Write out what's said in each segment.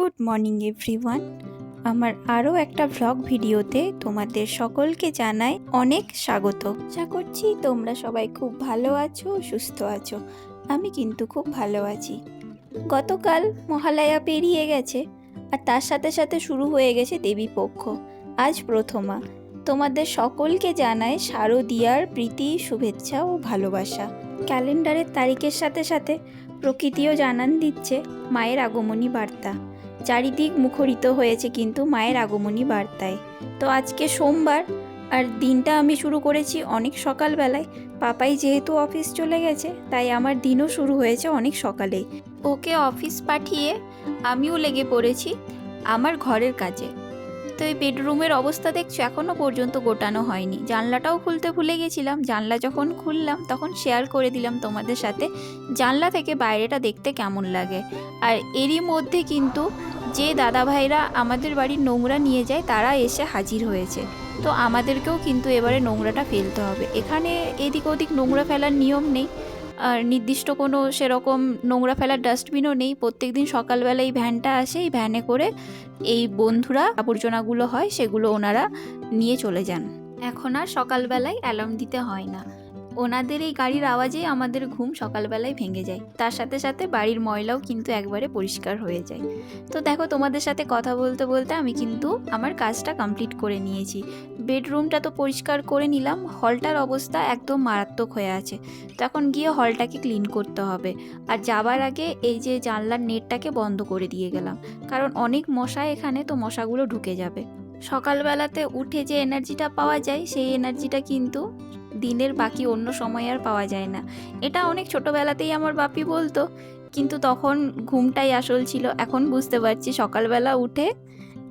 Good morning, everyone. আমার আরও একটা ভ্লগ ভিডিওতে তোমাদের সকলকে জানাই অনেক স্বাগত। আশা করছি তোমরা সবাই খুব ভালো আছো, সুস্থ আছো। আমি কিন্তু খুব ভালো আছি। গতকাল মহালয়া পেরিয়ে গেছে, আর তার সাথে সাথে শুরু হয়ে গেছে দেবী পক্ষ। আজ প্রথমা। তোমাদের সকলকে জানাই শারদীয়ার প্রীতি, শুভেচ্ছা ও ভালোবাসা। ক্যালেন্ডারের তারিখের সাথে সাথে প্রকৃতিও জানান দিচ্ছে মায়ের আগমনী বার্তা। চারিদিক মুখরিত হয়েছে কিন্তু মায়ের আগমনী বার্তায়। তো আজকে সোমবার, আর দিনটা আমি শুরু করেছি অনেক সকালবেলায়। পাপাই যেহেতু অফিস চলে গেছে, তাই আমার দিনও শুরু হয়েছে অনেক সকালেই। ওকে অফিস পাঠিয়ে আমিও লেগে পড়েছি আমার ঘরের কাজে। তো এই বেডরুমের অবস্থা দেখছ এখনও পর্যন্ত গোটানো হয়নি। জানলাটাও খুলতে ভুলে গেছিলাম, জানলা যখন খুললাম তখন শেয়ার করে দিলাম তোমাদের সাথে। জানলা থেকে বাইরেটা দেখতে কেমন লাগে। আর এরই মধ্যে কিন্তু যে দাদা ভাইরা আমাদের বাড়ির নোংরা নিয়ে যায়, তারা এসে হাজির হয়েছে। তো আমাদেরকেও কিন্তু এবারে নোংরাটা ফেলতে হবে। এখানে এদিক ওদিক নোংরা ফেলার নিয়ম নেই। আর নির্দিষ্ট কোনো সেরকম নোংরা ফেলার ডাস্টবিনও নেই। প্রত্যেক দিন সকালবেলা এই ভ্যানটা আসে, এই ভ্যানে করে এই বন্ধুরা আবর্জনাগুলো হয়, সেগুলো ওনারা নিয়ে চলে যান। এখন আর সকালবেলায় অ্যালার্ম দিতে হয় না। ওনাদের এই গাড়ির আওয়াজেই আমাদের ঘুম সকালবেলায় ভেঙে যায়। তার সাথে সাথে বাড়ির ময়লাও কিন্তু একবারে পরিষ্কার হয়ে যায়। তো দেখো, তোমাদের সাথে কথা বলতে বলতে আমি কিন্তু আমার কাজটা কমপ্লিট করে নিয়েছি। বেডরুমটা তো পরিষ্কার করে নিলাম, হলটার অবস্থা একদম মারাত্মক হয়ে আছে। তখন গিয়ে হলটাকে ক্লিন করতে হবে। আর যাবার আগে এই যে জানলার নেটটাকে বন্ধ করে দিয়ে গেলাম। কারণ অনেক মশা এখানে, তো মশাগুলো ঢুকে যাবে। সকালবেলাতে উঠে যে এনার্জিটা পাওয়া যায়, সেই এনার্জিটা কিন্তু দিনের বাকি অন্য সময় আর পাওয়া যায় না। এটা অনেক ছোটোবেলাতেই আমার বাপি বলতো, কিন্তু তখন ঘুমটাই আসল ছিল। এখন বুঝতে পারছি, সকালবেলা উঠে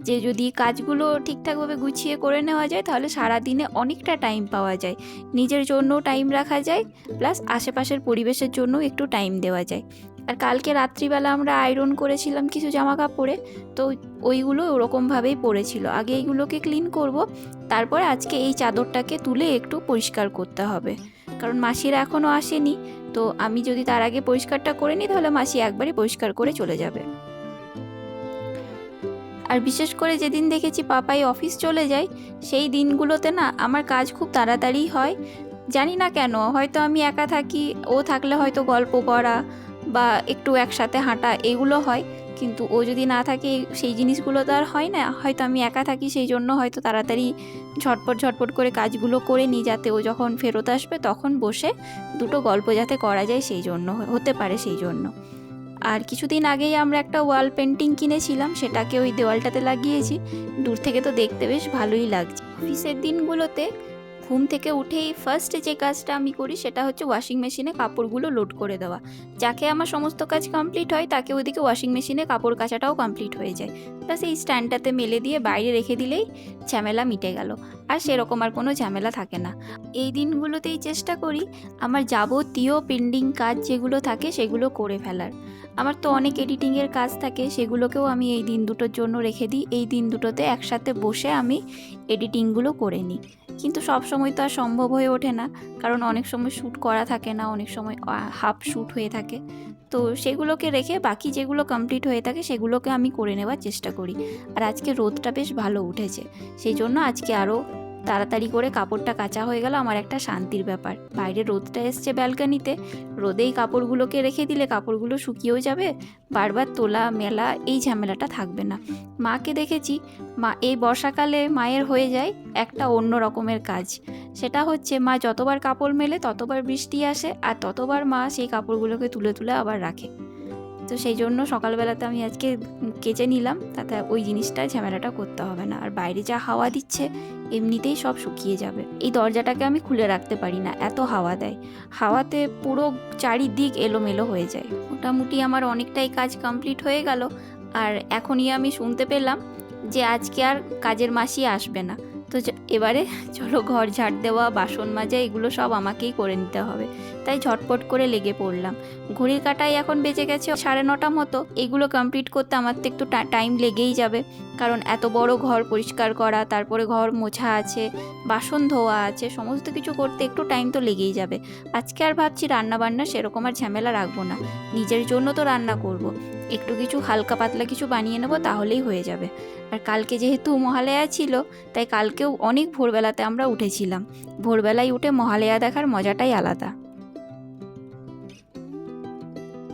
যে যদি কাজগুলো ঠিকঠাকভাবে গুছিয়ে করে নেওয়া যায়, তাহলে সারা দিনে অনেকটা টাইম পাওয়া যায়। নিজের জন্য টাইম রাখা যায় প্লাস আশেপাশের পরিবেশের জন্য একটু টাইম দেওয়া যায়। আর কালকে রাত্রিবেলা আমরা আয়রন করেছিলাম কিছু জামা কাপড়ে তো ওইগুলো ওরকমভাবেই পড়েছিল। আগে এইগুলোকে ক্লিন করব, তারপরে আজকে এই চাদরটাকে তুলে একটু পরিষ্কার করতে হবে। কারণ মাসিরা এখনও আসেনি, তো আমি যদি তার আগে পরিষ্কারটা করে নিই, তাহলে মাসি একবারই পরিষ্কার করে চলে যাবে। আর বিশেষ করে যেদিন দেখেছি পাপাই অফিস চলে যায়, সেই দিনগুলোতে না আমার কাজ খুব তাড়াতাড়ি হয়। জানি না কেন, হয়তো আমি একা থাকি, ও থাকলে হয়তো গল্প করা বা একটু একসাথে হাঁটা এগুলো হয়। কিন্তু ও যদি না থাকে সেই জিনিসগুলো তো আর হয় না। হয়তো আমি একা থাকি, সেই জন্য হয়তো তাড়াতাড়ি ঝটপট ঝটপট করে কাজগুলো করে নিই যাতে ও যখন ফেরত আসবে, তখন বসে দুটো গল্প যাতে করা যায় সেই জন্য, হতে পারে সেই জন্য। আর কিছুদিন আগেই আমরা একটা ওয়াল পেন্টিং কিনেছিলাম, সেটাকে ওই দেওয়ালটাতে লাগিয়েছি। দূর থেকে তো দেখতে বেশ ভালোই লাগছে। অফিসের দিনগুলোতে ঘুম থেকে উঠেই ফার্স্ট যে কাজটা আমি করি সেটা হচ্ছে ওয়াশিং মেশিনে কাপড়গুলো লোড করে দেওয়া। যাকে আমার সমস্ত কাজ কমপ্লিট হয়, তাকে ওদিকে ওয়াশিং মেশিনে কাপড় কাচাটাও কমপ্লিট হয়ে যায়। প্লাস এই স্ট্যান্ডটাতে মেলে দিয়ে বাইরে রেখে দিলেই ঝামেলা মিটে গেল। আর সেরকম আর কোনো ঝামেলা থাকে না। এই দিনগুলোতেই চেষ্টা করি আমার যাবতীয় পেন্ডিং কাজ যেগুলো থাকে সেগুলো করে ফেলার। আমার তো অনেক এডিটিংয়ের কাজ থাকে, সেগুলোকেও আমি এই দিন দুটোর জন্য রেখে দিই। এই দিন দুটোতে একসাথে বসে আমি এডিটিংগুলো করে নিই। কিন্তু সব সময় তো আর সম্ভব হয়ে ওঠে না। কারণ অনেক সময় শ্যুট করা থাকে না, অনেক সময় হাফ শ্যুট হয়ে থাকে। তো সেগুলোকে রেখে বাকি যেগুলো কমপ্লিট হয়ে থাকে, সেগুলোকে আমি করে নেওয়ার চেষ্টা করি। আর আজকে রোদটা বেশ ভালো উঠেছে। সেই জন্য আজকে আরও তাড়াতাড়ি করে কাপড়টা কাচা হয়ে গেল আমার একটা শান্তির ব্যাপার। বাইরে রোদটা এসছে ব্যালকানিতে। রোদেই কাপড়গুলোকে রেখে দিলে কাপড়গুলো শুকিয়েও যাবে। বারবার তোলা, মেলা, এই ঝামেলাটা থাকবে না। মাকে দেখেছি। মা, এই বর্ষাকালে মায়ের হয়ে যায় একটা অন্য রকমের কাজ। সেটা হচ্ছে মা যতবার কাপড় মেলে ততবার বৃষ্টি আসে আর ততবার মা সেই কাপড়গুলোকে তুলে তুলে আবার রাখে। তো সেই জন্য সকালবেলাতে আমি আজকে কেচে নিলাম, তাতে ওই জিনিসটা ঝামেলাটা করতে হবে না। আর বাইরে যা হাওয়া দিচ্ছে, এমনিতেই সব শুকিয়ে যাবে। এই দরজাটাকে আমি খুলে রাখতে পারি না, এত হাওয়া দেয়। হাওয়াতে পুরো চারিদিক এলোমেলো হয়ে যায়। মোটামুটি আমার অনেকটাই কাজ কমপ্লিট হয়ে গেল। আর এখনই আমি শুনতে পেলাম যে আজকে আর কাজের মাসি আসবে না। তো এবারে চলো ঘর ঝাড় দেওয়া, বাসন মাজা, এগুলো সব আমাকেই করে নিতে হবে। তাই ঝটপট করে লেগে পড়লাম। ঘড়ির কাটায় এখন বেজে গেছে সাড়ে নটা মতো। এগুলো কমপ্লিট করতে আমার তো একটু টাইম লেগেই যাবে। কারণ এত বড় ঘর পরিষ্কার করা, তারপরে ঘর মোছা আছে, বাসন ধোয়া আছে, সমস্ত কিছু করতে একটু টাইম তো লেগেই যাবে। আজকে আর ভাবছি রান্না বান্না সেরকম আর ঝামেলা রাখব না। নিজের জন্য তো রান্না করব। একটু কিছু হালকা পাতলা কিছু বানিয়ে নেব, তাহলেই হয়ে যাবে। আর কালকে যেহেতু মহালয়া ছিল, তাই কালকেও অনেক ভোরবেলাতে আমরা উঠেছিলাম। ভোরবেলায় উঠে মহালয়া দেখার মজাটাই আলাদা।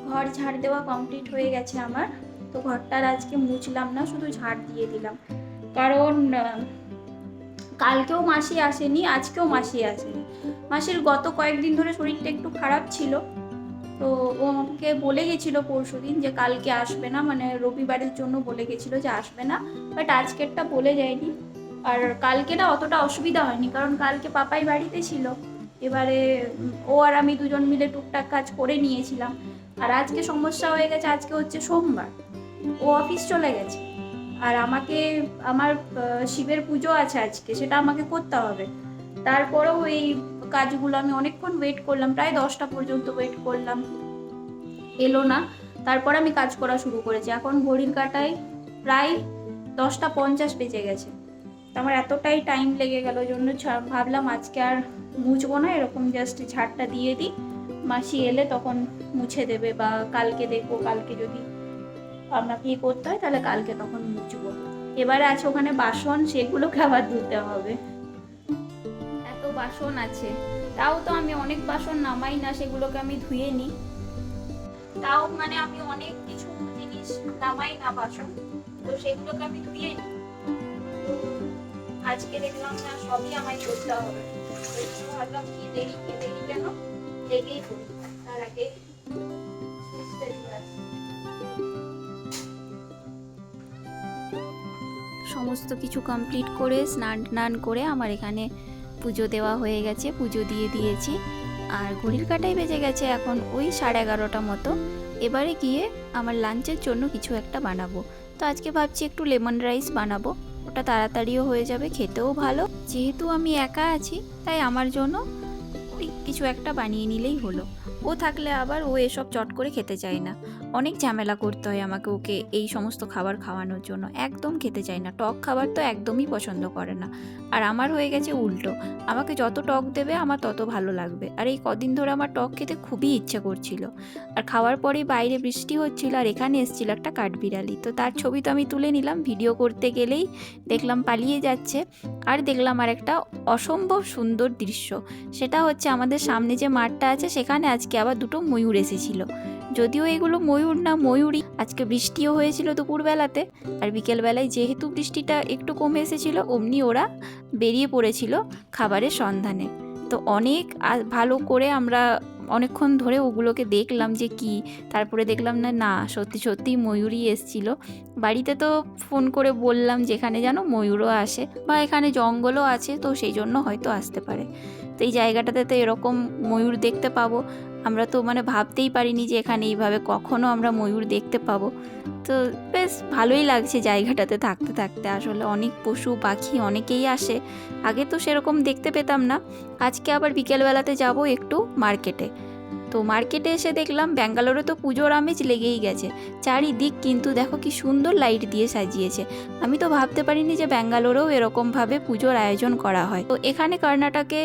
ঘর ঝাড় দেওয়া কমপ্লিট হয়ে গেছে আমার। তো ঘরটার আজকে মুছলাম না, শুধু ঝাড় দিয়ে দিলাম। কারণ কালকেও মাসি আসেনি, আজকেও মাসি আসেনি। মাসির গত কয়েকদিন ধরে শরীরটা একটু খারাপ ছিল। তো ও আমাকে বলে গেছিল পরশু দিন যে কালকে আসবে না মানে রবিবারের জন্য বলে গেছিল যে আসবে না বাট আজকেরটা বলে যায়নি। আর কালকে না অতটা অসুবিধা হয়নি, কারণ কালকে পাপাই বাড়িতে ছিল। এবারে ও আর আমি দুজন মিলে টুকটাক কাজ করে নিয়েছিলাম। আর আজকে সমস্যা হয়ে গেছে, আজকে হচ্ছে সোমবার। ও অফিস চলে গেছে। আর আমাকে, আমার শিবের পুজো আছে আজকে, সেটা আমাকে করতে হবে। তারপরেও এই কাজগুলো আমি অনেকক্ষণ ওয়েট করলাম, প্রায় দশটা পর্যন্ত ওয়েট করলাম। এলো না, তারপর আমি কাজ করা শুরু করেছি। এখন ঘড়ির কাটায় প্রায় দশটা পঞ্চাশ বেজে গেছে। তো আমার এতটাই টাইম লেগে গেল জন্য ভাবলাম আজকে আর মুছবো না, এরকম জাস্ট ঝাড়টা দিয়ে দিই। মাসি এলে তখন মুছে দেবে বা কালকে দেখব, কালকে যদি আমাকে ইয়ে করতে হয়, তাহলে কালকে তখন মুছবো। এবারে আছে ওখানে বাসন, সেগুলোকে আবার ধুতে হবে। বাসন আছে। তাও তো আমি অনেক বাসন নামাই না, সেগুলোকে আমি ধুয়ে নিই। তাও মানে আমি অনেক কিছু জিনিস নামাই না বাসন, তো সেগুলোকে আমি ধুয়ে নিই। আজকে দেখলাম না, সবই আমায় করতে হবে। ভাবলাম কি দেরি কে দেরি কেন লেগেই করি। তার আগে। সমস্ত কিছু কমপ্লিট করে স্নান টান করে আমার এখানে পুজো দেওয়া হয়ে গেছে, পুজো দিয়ে দিয়েছি। আর ঘড়ির কাটাই বেজে গেছে এখন ওই সাড়ে এগারোটা মতো। এবারে গিয়ে আমার লাঞ্চের জন্য কিছু একটা বানাবো। তো আজকে ভাবছি একটু লেমন রাইস বানাবো। ওটা তাড়াতাড়িও হয়ে যাবে, খেতেও ভালো। যেহেতু আমি একা আছি, তাই আমার জন্য কিছু একটা বানিয়ে নিলেই হলো। ও থাকলে আবার ও এসব চট করে খেতে চায় না। অনেক ঝামেলা করতে হয় আমাকে ওকে এই সমস্ত খাবার খাওয়ানোর জন্য। একদম খেতে চায় না। টক খাবার তো একদমই পছন্দ করে না। আর আমার হয়ে গেছে উল্টো। আমাকে যত টক দেবে, আমার তত ভালো লাগবে। আর এই কদিন ধরে আমার টক খেতে খুবই ইচ্ছে করছিল। আর খাওয়ার পরেই বাইরে বৃষ্টি হচ্ছিল আর এখানে এসেছিল একটা কাঠবিড়ালি। তো তার ছবি তো আমি তুলে নিলাম। ভিডিও করতে গেলেই দেখলাম পালিয়ে যাচ্ছে। আর দেখলাম আর একটা অসম্ভব সুন্দর দৃশ্য। সেটা হচ্ছে আমাদের সামনে যে মাঠটা আছে, সেখানে আজকে আবার দুটো ময়ূর এসেছিল। যদিও এগুলো ময়ূর না, ময়ূরই। আজকে বৃষ্টিও হয়েছিল দুপুরবেলাতে। আর বিকেলবেলায় যেহেতু বৃষ্টিটা একটু কমে এসেছিল, অমনি ওরা বেরিয়ে পড়েছিল খাবারের সন্ধানে। তো অনেক ভালো করে আমরা অনেকক্ষণ ধরে ওগুলোকে দেখলাম যে কি। তারপরে দেখলাম না না, সত্যি সত্যি ময়ূরই এসছিল। বাড়িতে তো ফোন করে বললাম যেখানে যেন ময়ূরও আসে বা এখানে জঙ্গলও আছে, তো সেই জন্য হয়তো আসতে পারে। তো এই জায়গাটাতে তো এরকম ময়ূর দেখতে পাবো। আমরা তো মানে ভাবতেই পারিনি যে এখানে এইভাবে কখনো আমরা ময়ূর দেখতে পাবো। তো বেশ ভালোই লাগছে জায়গাটাতে থাকতে থাকতে। আসলে অনেক পশু, পাখি অনেকেই আসে। আগে তো সেরকম দেখতে পেতাম না। আজকে আবার বিকেলবেলাতে যাব একটু মার্কেটে। তো মার্কেটে এসে দেখলাম ব্যাঙ্গালোরে তো পুজোর আমেজ লেগেই গেছে। চারিদিক কিন্তু দেখো কি সুন্দর লাইট দিয়ে সাজিয়েছে। আমি তো ভাবতে পারিনি যে ব্যাঙ্গালোরেও এরকমভাবে পুজোর আয়োজন করা হয়। তো এখানে কর্ণাটকে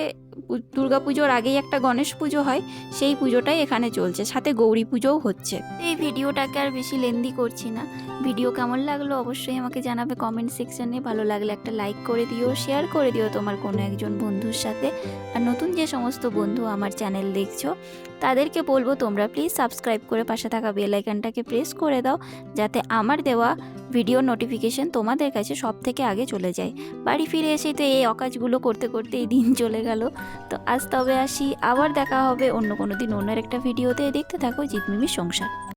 পু- দুর্গাপুজোর আগেই একটা গণেশ পুজো হয়, সেই পুজোটাই এখানে চলছে। সাথে গৌরী পুজোও হচ্ছে। এই ভিডিওটাকে আর বেশি লেন্দি করছি না। ভিডিও কেমন লাগল অবশ্যই আমাকে জানাবে কমেন্ট সেকশনে ভালো লাগলে একটা লাইক করে দিও শেয়ার করে দিও তোমার কোনো একজন বন্ধুর সাথে। আর নতুন যে সমস্ত বন্ধু আমার চ্যানেল দেখছ, তাদেরকে বলব তোমরা প্লিজ সাবস্ক্রাইব করে পাশে থাকা বেল আইকনটাকে প্রেস করে দাও, যাতে আমার দেওয়া ভিডিও নোটিফিকেশন তোমাদের কাছে সব থেকে আগে চলে যায়। বাড়ি ফিরে এসেই তো এই অকাজগুলো করতে করতে এই দিন চলে গেল। তো আজ তবে আসি, আবার দেখা হবে অন্য কোনো দিন অন্য একটা ভিডিওতে দেখতে থাকো জিতমিমির সংসার।